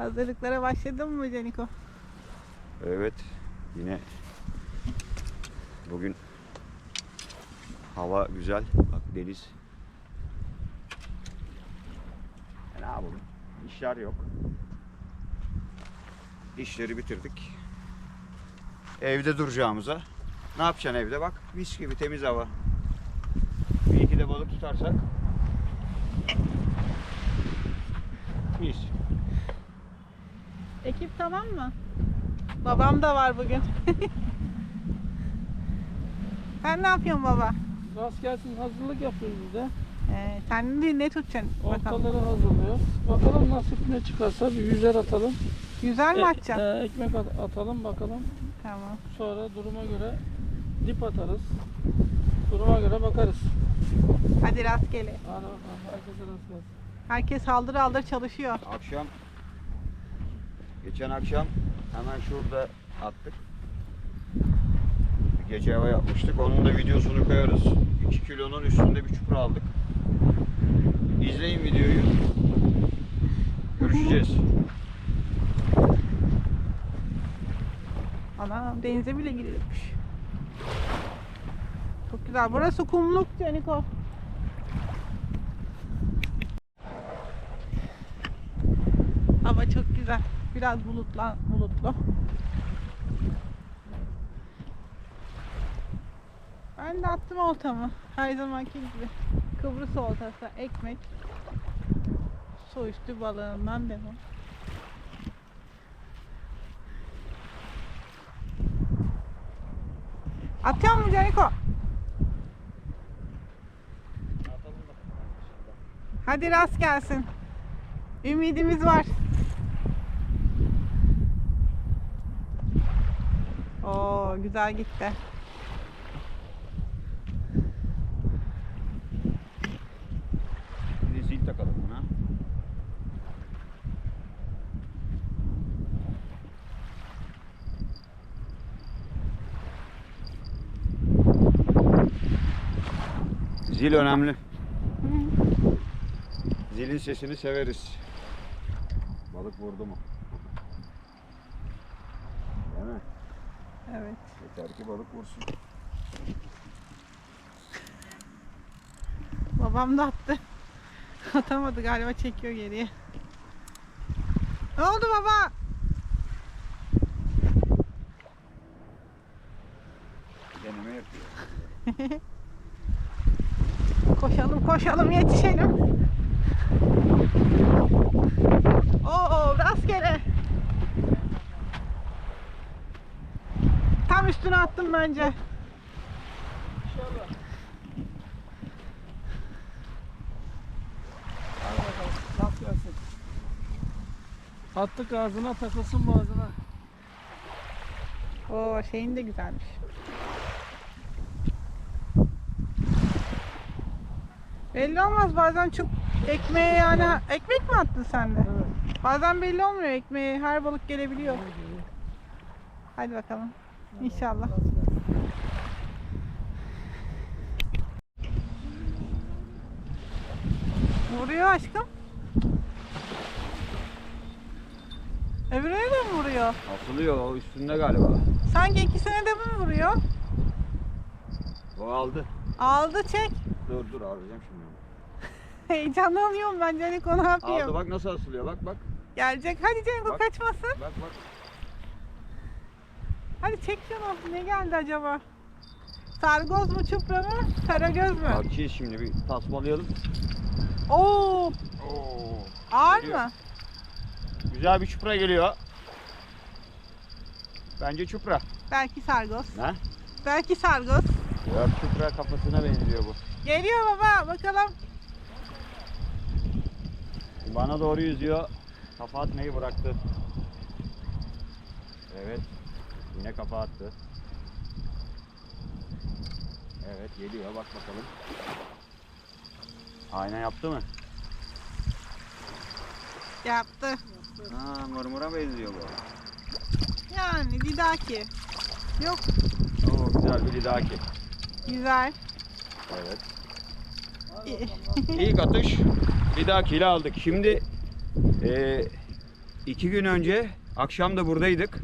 Hazırlıklara başladın mı Caniko? Evet. Yine bugün hava güzel. Bak deniz. E ne yapalım? İşler yok. İşleri bitirdik. Evde duracağımıza. Ne yapacaksın evde bak? Mis gibi temiz hava. Bir iki de balık tutarsak. Mis. Ekip tamam mı? Babam da var bugün. Sen ne yapıyorsun baba? Rast gelsin hazırlık yapıyoruz biz de. Ee, sen de ne tutacaksın? Bakalım. Ortaları hazırlıyoruz. Bakalım nasip ne çıkarsa bir yüzer atalım. Güzel mi E- atacaksın? e, ekmek at- atalım bakalım. Tamam. Sonra duruma göre dip atarız. Duruma göre bakarız. Hadi rastgele. Hadi bakalım herkese rast gelsin. Herkes haldır haldır çalışıyor. Akşam geçen akşam hemen şurada attık. Bir gece hava yapmıştık. Onun da videosunu koyarız. 2 kilonun üstünde bir çukur aldık. İzleyin videoyu. Görüşeceğiz. Ana denize bile girilmiş. Çok güzel. Burası kumluk Caniko. Hava çok güzel. Biraz bulutlan, bulutlu. Ben de attım oltamı. Her zamanki gibi. Kıbrıs oltası, ekmek. Su üstü balığından devam. Atıyor mu Caniko? Hadi rast gelsin. Ümidimiz var. Güzel gitti. De zil takalım buna. Zil önemli. Zilin sesini severiz. Balık vurdu mu? Değil mi? Evet. Yeter ki balık vursun. Babam da attı. Atamadı galiba çekiyor geriye. Ne oldu baba? Deneme yapıyor. Koşalım koşalım yetişelim. Oo rastgele. Tam üstüne attım bence. Attık ağzına takılsın boğazına. Oo şeyin de güzelmiş. Belli olmaz bazen çok ekmeğe yani ekmek mi attın sen de? Evet. Bazen belli olmuyor ekmeğe her balık gelebiliyor. Hadi bakalım. İnşallah. Vuruyor aşkım. Öbürüne de mi vuruyor? Asılıyor o üstünde galiba. Sanki ikisine de mi vuruyor? O aldı. Aldı çek. Dur dur alacağım şimdi. Heyecanlanıyorum ben Caniko ne yapayım? Aldı bak nasıl asılıyor bak bak. Gelecek. Hadi Caniko Bak. kaçmasın. Bak bak. Hadi çek şunu. Ne geldi acaba? Sargoz mu çupra mı? Karagöz mü? Bakacağız şimdi bir tasmalayalım. Oo, Oo. ağır Geliyor. mı? Güzel bir çupra geliyor. Bence çupra. Belki sargoz. Ne? Belki sargoz. Ya çupra kafasına benziyor bu. Geliyor baba bakalım. Bana doğru yüzüyor. Kafa atmayı bıraktı. Evet. Yine kafa attı. Evet geliyor bak bakalım. Ayna yaptı mı? Yaptı. Ha mırmıra benziyor bu. Yani didaki. Yok Oo güzel bir lidaki. güzel. Evet. İlk atış lidakiyle aldık. Şimdi eee iki gün önce akşam da buradaydık.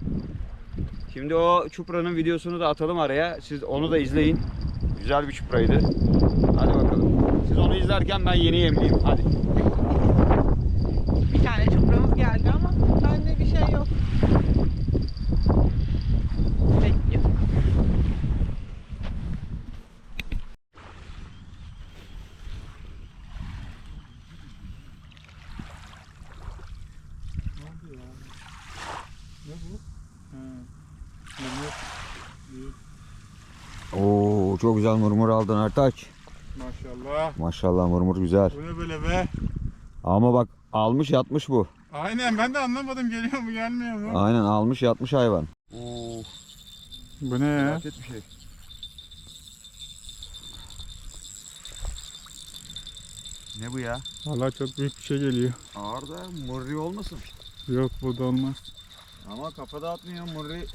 Şimdi o çupranın videosunu da atalım araya. Siz onu da izleyin. Güzel bir çupraydı. Hadi bakalım. Siz onu izlerken ben yeni yemleyeyim. Hadi. Bir tane çupramız geldi ama bende bir şey yok. Bekliyor. Ne bu? Ha. Mırmır. Büyük. Oo çok güzel murmur aldın Ertaç. Maşallah. Maşallah murmur güzel. Bu ne böyle be? Ama bak almış yatmış bu. Aynen ben de anlamadım geliyor mu gelmiyor mu? Aynen almış yatmış hayvan. Bu ne ya? Bir şey. Ne bu ya? Vallahi çok büyük bir şey geliyor. Ağır da murri olmasın. Yok bu da olmaz. Ama kafa dağıtmıyor murri.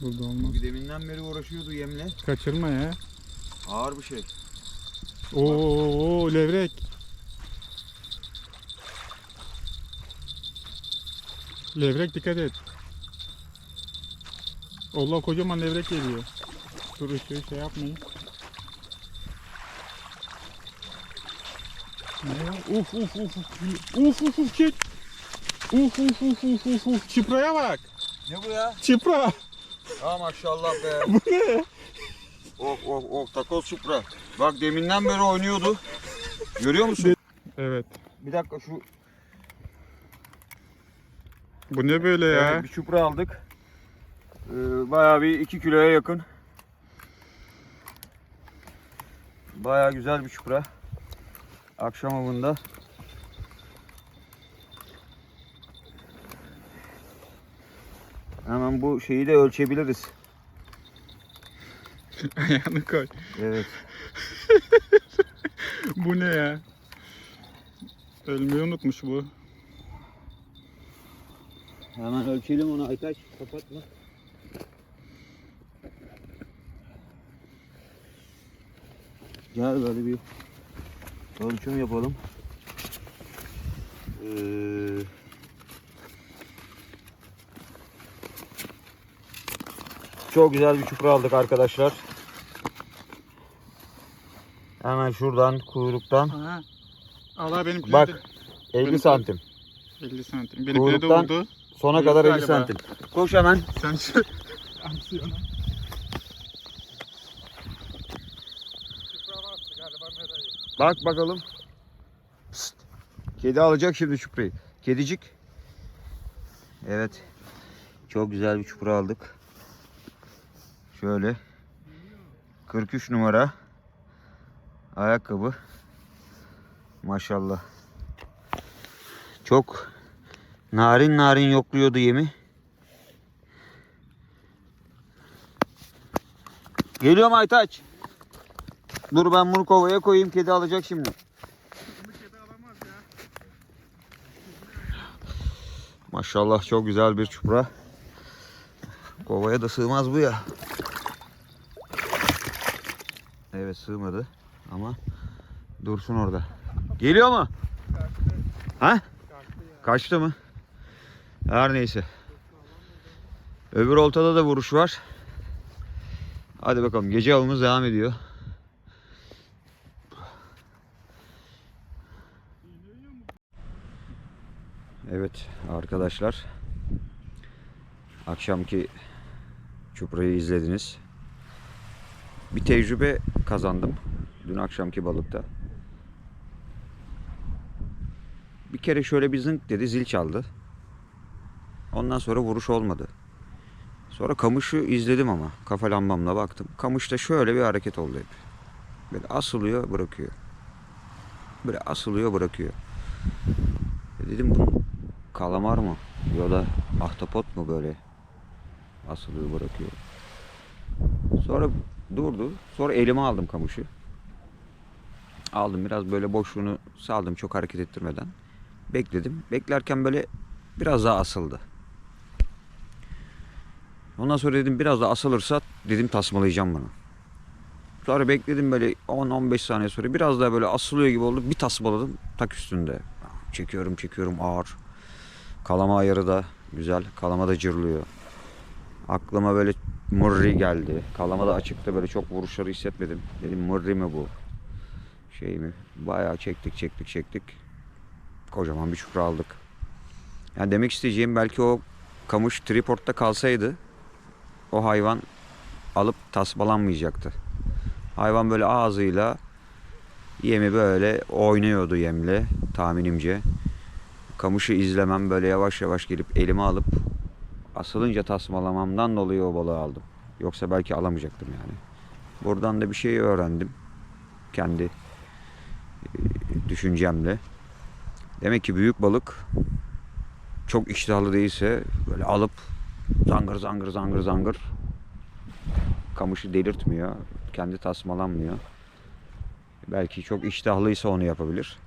Bu da olmaz. Bir deminden beri uğraşıyordu yemle. Kaçırma ya. Ağır bir şey. Oo, oo levrek. Levrek dikkat et. Allah kocaman levrek geliyor. Dur ışığı şey yapmayın. Ne ya? Uf uf uf uf. Uf uf uf çek. Uf uf uf uf uf uf. Çıpraya bak. Ne bu ya? Çıpra. Ha maşallah be. Bu ne? oh oh oh takoz çupra. Bak deminden beri oynuyordu. Görüyor musun? Evet. Bir dakika şu Bu ne böyle ya? Evet, bir çupra aldık. Ee, bayağı bir 2 kiloya yakın. Bayağı güzel bir çupra. Akşam avında. Hemen bu şeyi de ölçebiliriz. Ayağını koy. Evet. Bu ne ya? Ölmeyi unutmuş bu. Hemen ölçelim onu Aytaç. Kapatma. Gel böyle bir ölçüm yapalım. Ee, çok güzel bir çupra aldık arkadaşlar. Hemen şuradan kuyruktan Aha. Allah benimkine Bak. de 50 Benim- santim. 50 santim. Benimkine de Kuyruktan- vurdu. Sona kadar 50 galiba. santim. Koş hemen. Sen şu aksiyona. Bak bakalım. Psst. Kedi alacak şimdi çuprayı. Kedicik. Evet. Çok güzel bir çupra aldık. Şöyle. 43 numara. Ayakkabı. Maşallah. Çok narin narin yokluyordu yemi. Geliyor mu Aytaç? Dur ben bunu kovaya koyayım. Kedi alacak şimdi. Maşallah çok güzel bir çupra. Kovaya da sığmaz bu ya. Evet sığmadı ama dursun orada. Geliyor mu? Ha? Kaçtı mı? Her neyse. Öbür oltada da vuruş var. Hadi bakalım gece avımız devam ediyor. Evet arkadaşlar. Akşamki çuprayı izlediniz. Bir tecrübe kazandım dün akşamki balıkta. Bir kere şöyle bir zınk dedi zil çaldı. Ondan sonra vuruş olmadı. Sonra kamışı izledim ama kafa lambamla baktım. Kamışta şöyle bir hareket oldu hep. Böyle asılıyor bırakıyor. Böyle asılıyor bırakıyor. E dedim bu kalamar mı? Ya da ahtapot mu böyle asılıyor bırakıyor. Sonra durdu. Sonra elime aldım kamışı. Aldım biraz böyle boşluğunu saldım çok hareket ettirmeden. Bekledim. Beklerken böyle biraz daha asıldı. Ondan sonra dedim biraz daha asılırsa dedim tasmalayacağım bunu. Sonra bekledim böyle 10-15 saniye sonra biraz daha böyle asılıyor gibi oldu. Bir tasmaladım tak üstünde. Çekiyorum çekiyorum ağır. Kalama ayarı da güzel. Kalama da cırlıyor. Aklıma böyle mırri geldi. Kalama da açıkta böyle çok vuruşları hissetmedim. Dedim mırri mi bu? Şey mi? Bayağı çektik çektik çektik. Kocaman bir çupra aldık. Yani demek isteyeceğim belki o kamış tripodta kalsaydı o hayvan alıp tasmalanmayacaktı. Hayvan böyle ağzıyla yemi böyle oynuyordu yemle tahminimce. Kamışı izlemem böyle yavaş yavaş gelip elime alıp asılınca tasmalamamdan dolayı o balığı aldım. Yoksa belki alamayacaktım yani. Buradan da bir şey öğrendim. Kendi e, düşüncemle. Demek ki büyük balık çok iştahlı değilse böyle alıp zangır zangır zangır zangır kamışı delirtmiyor. Kendi tasmalanmıyor. Belki çok iştahlıysa onu yapabilir.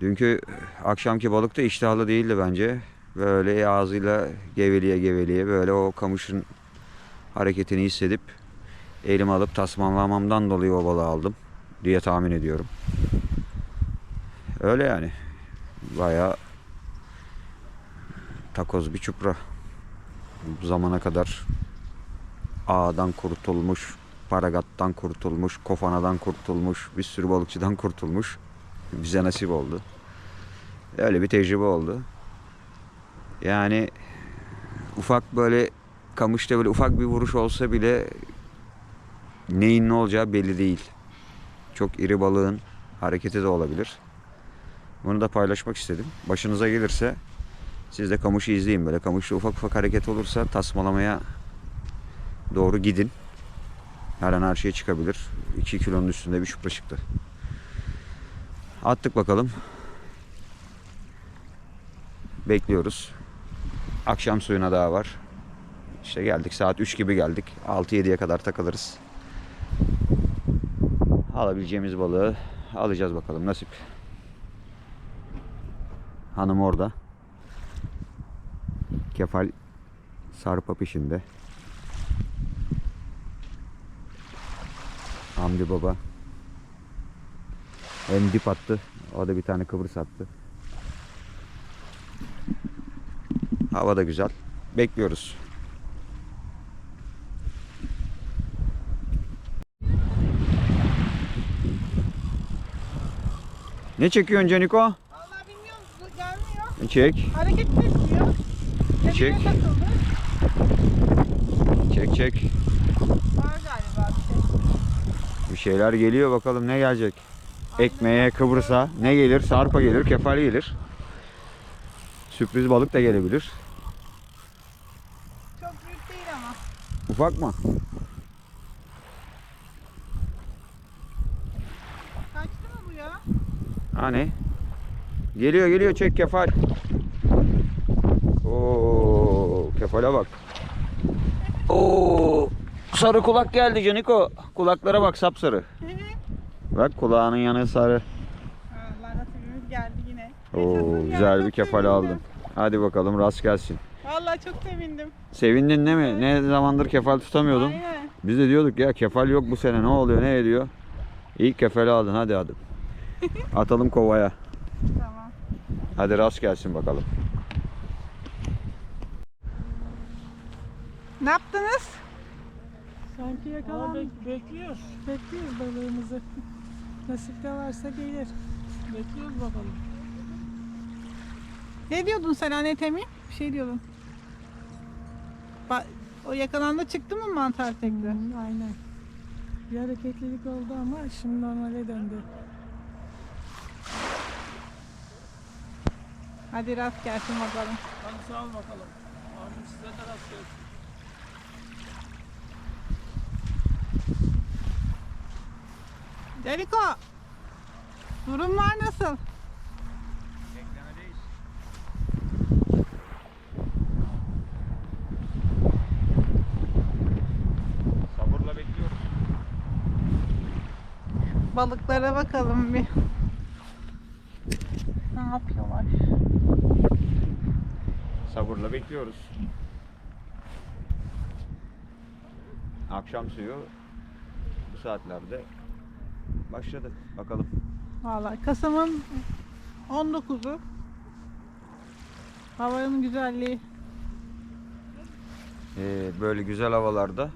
Dünkü akşamki balık da iştahlı değildi bence. Böyle ağzıyla geveliye geveliye böyle o kamışın hareketini hissedip elime alıp tasmalamamdan dolayı o balığı aldım diye tahmin ediyorum. Öyle yani. Bayağı takoz bir çupra. Bu zamana kadar ağdan kurtulmuş, paragattan kurtulmuş, kofanadan kurtulmuş, bir sürü balıkçıdan kurtulmuş. Bize nasip oldu. Öyle bir tecrübe oldu. Yani ufak böyle kamışta böyle ufak bir vuruş olsa bile neyin ne olacağı belli değil. Çok iri balığın hareketi de olabilir. Bunu da paylaşmak istedim. Başınıza gelirse siz de kamışı izleyin böyle. Kamışta ufak ufak hareket olursa tasmalamaya doğru gidin. Her an her şey çıkabilir. 2 kilonun üstünde bir çupra çıktı. Attık bakalım. Bekliyoruz. Akşam suyuna daha var. İşte geldik saat 3 gibi geldik. 6-7'ye kadar takılırız. Alabileceğimiz balığı alacağız bakalım nasip. Hanım orada. Kefal sarpa peşinde. Hamdi baba. Hem dip attı. O da bir tane kıbrıs attı. Hava da güzel. Bekliyoruz. Ne çekiyorsun Caniko? Vallahi bilmiyorum gelmiyor. Çek. Hareket etmiyor. Çek. Çek çek. Var galiba bir şey. Bir şeyler geliyor bakalım ne gelecek. Ekmeğe, Kıbrıs'a ne gelir? Sarpa gelir, kefal gelir. Sürpriz balık da gelebilir. Çok büyük değil ama. Ufak mı? Kaçtı mı bu ya? Hani? Geliyor geliyor çek kefal. Oo, kefale bak. Oo, sarı kulak geldi Caniko. Kulaklara bak sapsarı. Bak kulağının yanı sarı. Allah nasibimiz geldi yine. Oo, güzel bir kefal aldın. Hadi bakalım rast gelsin. Vallahi çok sevindim. Sevindin değil mi? Ne zamandır kefal tutamıyordun. Aynen. Biz de diyorduk ya kefal yok bu sene ne oluyor ne ediyor. İlk kefali aldın hadi hadi. Atalım kovaya. Tamam. Hadi rast gelsin bakalım. Ne yaptınız? Sanki Ama yakalan bek- bekliyoruz. bekliyoruz balığımızı. Nasipte varsa gelir. Bekliyoruz bakalım. Ne diyordun sen anne Temi? Bir şey diyordun. Ba- o yakalandı çıktı mı mantar tekrar? Hı, aynen. Bir hareketlilik oldu ama şimdi normale döndü. Hadi rast gelsin bakalım. Hadi sağ ol bakalım. Abi size de rast gelsin. Deliko. Durumlar nasıl? Sabırla bekliyoruz. Balıklara bakalım bir. Ne yapıyorlar? Sabırla bekliyoruz. Akşam suyu bu saatlerde başladı. Bakalım. Vallahi Kasım'ın 19'u. Havanın güzelliği. Ee, böyle güzel havalarda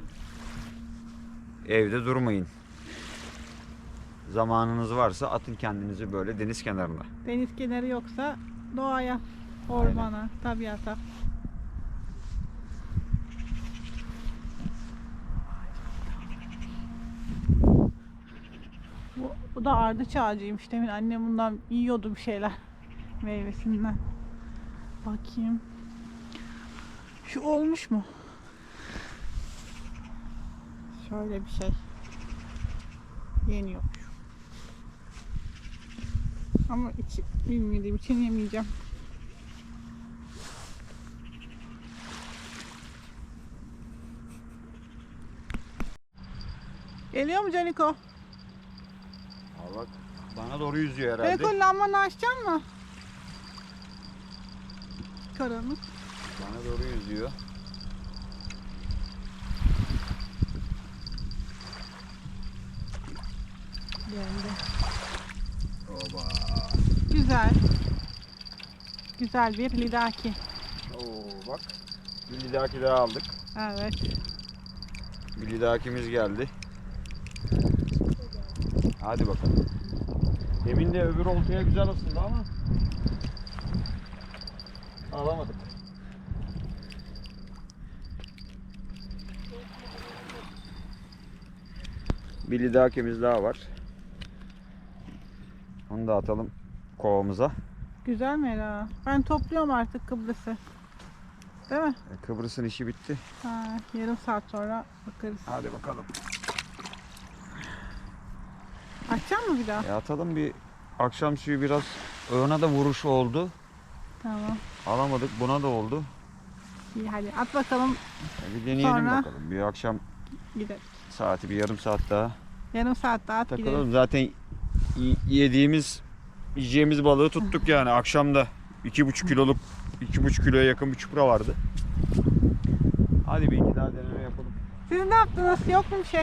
evde durmayın. Zamanınız varsa atın kendinizi böyle deniz kenarına. Deniz kenarı yoksa doğaya, ormana, tabiata. Bu, bu da ardıç ağacıymış demin annem bundan yiyordu bir şeyler meyvesinden. Bakayım. Şu olmuş mu? Şöyle bir şey. Yeniyormuş. Ama içi bilmediğim için yemeyeceğim. Geliyor mu Caniko? Bak bana doğru yüzüyor herhalde. Caniko lambanı açacak mı? Karanlık. Bana doğru yüzüyor. Geldi. Güzel. Güzel bir lidaki. Oo bak. Bir lidaki daha aldık. Evet. Bir lidakimiz geldi. Hadi bakalım. Demin de öbür oltaya güzel asıldı ama alamadık. Bir lidakimiz daha var. Onu da atalım kovamıza. Güzel mi Ela? Ben topluyorum artık Kıbrıs'ı. Değil mi? E, Kıbrıs'ın işi bitti. Ha, yarım saat sonra bakarız. Hadi bakalım. Açacak mı bir daha? E atalım bir akşam suyu biraz ona da vuruş oldu. Tamam. Alamadık buna da oldu. İyi hadi at bakalım E, bir deneyelim Sonra? bakalım. Bir akşam gidelim. saati bir yarım saat daha Yarım saat daha at takılalım. gidelim. Zaten yediğimiz yiyeceğimiz balığı tuttuk yani akşamda. iki buçuk kiloluk iki buçuk kiloya yakın bir çupra vardı. Hadi bir iki daha deneme yapalım. Siz ne yaptınız? Yok mu bir şey?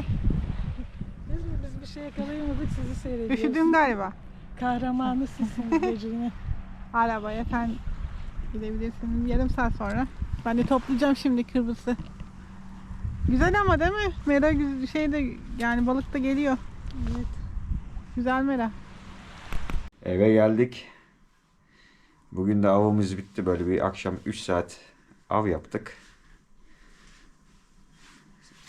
Biz, biz bir şey yakalayamadık sizi seyrediyoruz. Üşüdün galiba. Kahramanı sizsiniz gecenin. Arabaya sen gidebilirsin yarım saat sonra. Ben de toplayacağım şimdi Kıbrıs'ı. Güzel ama değil mi? Mera şey de yani balık da geliyor. Evet. Güzel mera. Eve geldik. Bugün de avımız bitti. Böyle bir akşam 3 saat av yaptık.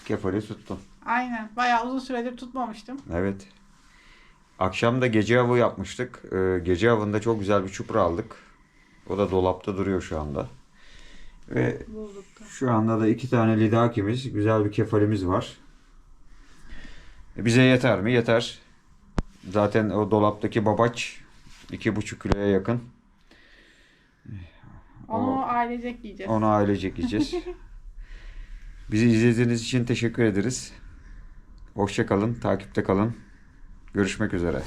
Kefali tuttum. Aynen. Bayağı uzun süredir tutmamıştım. Evet. Akşam da gece avı yapmıştık. Ee, gece avında çok güzel bir çupra aldık. O da dolapta duruyor şu anda. Ve şu anda da iki tane lidakimiz, güzel bir kefalimiz var. Bize yeter mi? Yeter. Zaten o dolaptaki babaç iki buçuk kiloya yakın. Onu ailecek yiyeceğiz. Onu ailecek yiyeceğiz. Bizi izlediğiniz için teşekkür ederiz. Hoşça kalın, takipte kalın. Görüşmek üzere.